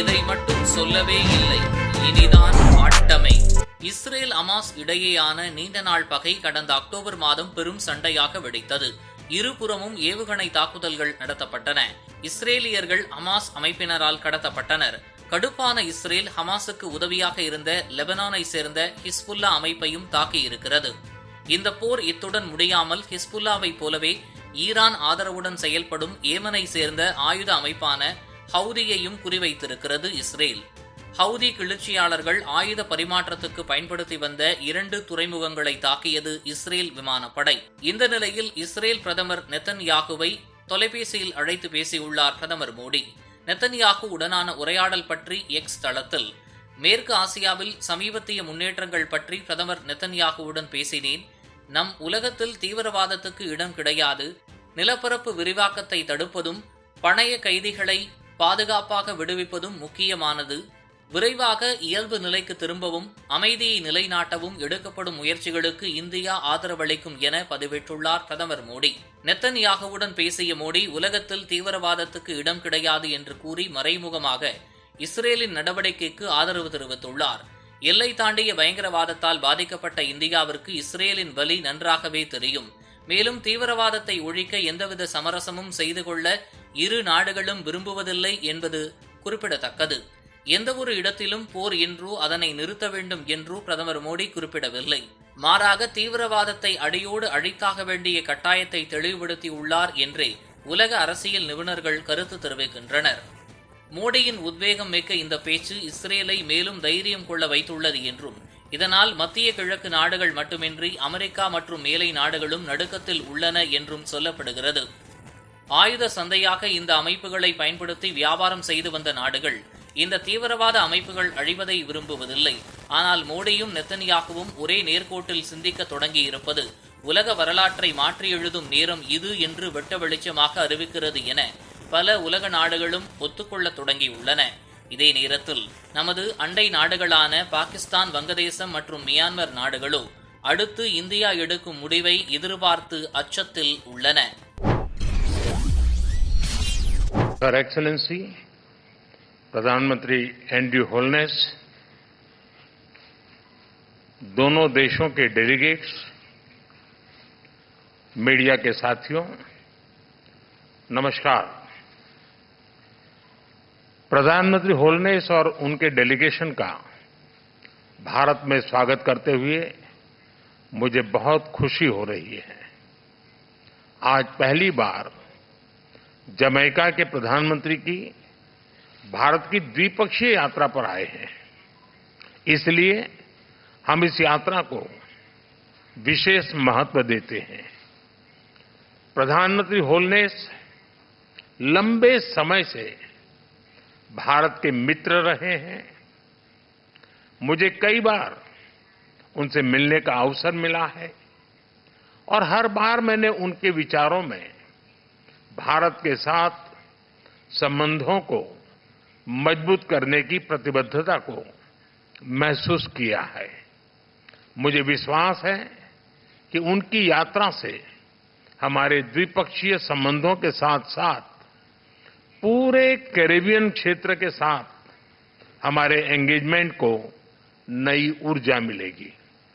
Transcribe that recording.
இதை மட்டும் சொல்லவே இல்லை. இனிதான் ஆட்டமை. இஸ்ரேல் அமாஸ் இடையேயான நீண்ட நாள் பகை கடந்த அக்டோபர் மாதம் பெரும் சண்டையாக வெடித்தது. இருபுறமும் ஏவுகணை தாக்குதல்கள் நடத்தப்பட்டன. இஸ்ரேலியர்கள் அமாஸ் அமைப்பினரால் கடத்தப்பட்டனர். கடுப்பான இஸ்ரேல் ஹமாஸுக்கு உதவியாக இருந்த லெபனானை சேர்ந்த ஹிஸ்புல்லா அமைப்பையும் தாக்கியிருக்கிறது இந்த போர் இத்துடன் முடியாமல் ஹிஸ்புல்லாவை போலவே ஈரான் ஆதரவுடன் செயல்படும் ஏமனை சேர்ந்த ஆயுத அமைப்பான ஹவுதியையும் குறிவைத்திருக்கிறது இஸ்ரேல். ஹவுதி கிளர்ச்சியாளர்கள் ஆயுத பரிமாற்றத்துக்கு பயன்படுத்தி வந்த இரண்டு துறைமுகங்களை தாக்கியது இஸ்ரேல் விமானப்படை. இந்த நிலையில் இஸ்ரேல் பிரதமர் நெத்தன் யாகுவை தொலைபேசியில் அழைத்து பேசியுள்ளார் பிரதமர் மோடி. நெத்தன்யாகு உடனான உரையாடல் பற்றி எக்ஸ் தளத்தில் மேற்கு ஆசியாவில் சமீபத்திய முன்னேற்றங்கள் பற்றி பிரதமர் நெத்தன்யாகுவுடன் பேசினேன். நம் உலகத்தில் தீவிரவாதத்துக்கு இடம் கிடையாது. நிலப்பரப்பு விரிவாக்கத்தை தடுப்பதும் பணைய கைதிகளை பாதுகாப்பாக விடுவிப்பதும் முக்கியமானது. விரைவாக இயல்பு நிலைக்கு திரும்பவும் அமைதியை நிலைநாட்டவும் எடுக்கப்படும் முயற்சிகளுக்கு இந்தியா ஆதரவளிக்கும் என பதிவிட்டுள்ளார் பிரதமர் மோடி. நெத்தன்யாகவுடன் பேசிய மோடி உலகத்தில் தீவிரவாதத்துக்கு இடம் கிடையாது என்று கூறி மறைமுகமாக இஸ்ரேலின் நடவடிக்கைக்கு ஆதரவு தெரிவித்துள்ளார். எல்லை தாண்டிய பயங்கரவாதத்தால் பாதிக்கப்பட்ட இந்தியாவிற்கு இஸ்ரேலின் வலி நன்றாகவே தெரியும். மேலும் தீவிரவாதத்தை ஒழிக்க எந்தவித சமரசமும் செய்து கொள்ள இரு நாடுகளும் விரும்புவதில்லை என்பது குறிப்பிடத்தக்கது. எந்தவொரு இடத்திலும் போர் என்றோ அதனை நிறுத்த வேண்டும் என்றோ பிரதமர் மோடி குறிப்பிடவில்லை. மாறாக தீவிரவாதத்தை அடியோடு அழித்தாக வேண்டிய கட்டாயத்தை தெளிவுபடுத்தியுள்ளார் என்றே உலக அரசியல் நிபுணர்கள் கருத்து தெரிவிக்கின்றனர். மோடியின் உத்வேகம் மிக்க இந்த பேச்சு இஸ்ரேலை மேலும் தைரியம் கொள்ள வைத்துள்ளது என்றும் இதனால் மத்திய கிழக்கு நாடுகள் மட்டுமின்றி அமெரிக்கா மற்றும் மேலை நாடுகளும் நடுக்கத்தில் உள்ளன என்றும் சொல்லப்படுகிறது. ஆயுத சந்தையாக இந்த அமைப்புகளை பயன்படுத்தி வியாபாரம் செய்து வந்த நாடுகள் இந்த தீவிரவாத அமைப்புகள் அழிவதை விரும்புவதில்லை. ஆனால் மோடியும் நெத்தனியாகவும் ஒரே நேர்கோட்டில் சிந்திக்க தொடங்கியிருப்பது உலக வரலாற்றை மாற்றி எழுதும் நேரம் இது என்று வெட்ட வெளிச்சமாக அறிவிக்கிறது என பல உலக நாடுகளும் ஒத்துக்கொள்ள தொடங்கியுள்ளன. இதே நேரத்தில் நமது அண்டை நாடுகளான பாகிஸ்தான் வங்கதேசம் மற்றும் மியான்மர் நாடுகளோ அடுத்து இந்தியா எடுக்கும் முடிவை எதிர்பார்த்து அச்சத்தில் உள்ளன Her Excellency, प्रधानमंत्री एंड्रयू होलनेस दोनों देशों के डेलीगेट्स मीडिया के साथियों नमस्कार प्रधानमंत्री होलनेस और उनके डेलीगेशन का भारत में स्वागत करते हुए मुझे बहुत खुशी हो रही है। आज पहली बार जमैका के प्रधानमंत्री की भारत की द्विपक्षीय यात्रा पर आए हैं। इसलिए हम इस यात्रा को विशेष महत्व देते हैं। प्रधानमंत्री होलनेस लंबे समय से भारत के मित्र रहे हैं। मुझे कई बार उनसे मिलने का अवसर मिला है और हर बार मैंने उनके विचारों में भारत के साथ संबंधों को मज़बूत करने की प्रतिबद्धता को महसूस किया है। मुझे विश्वास है कि उनकी यात्रा से हमारे द्विपक्षीय संबंधों के साथ साथ पूरे कैरेबियन क्षेत्र के साथ हमारे एंगेजमेंट को नई ऊर्जा मिलेगी।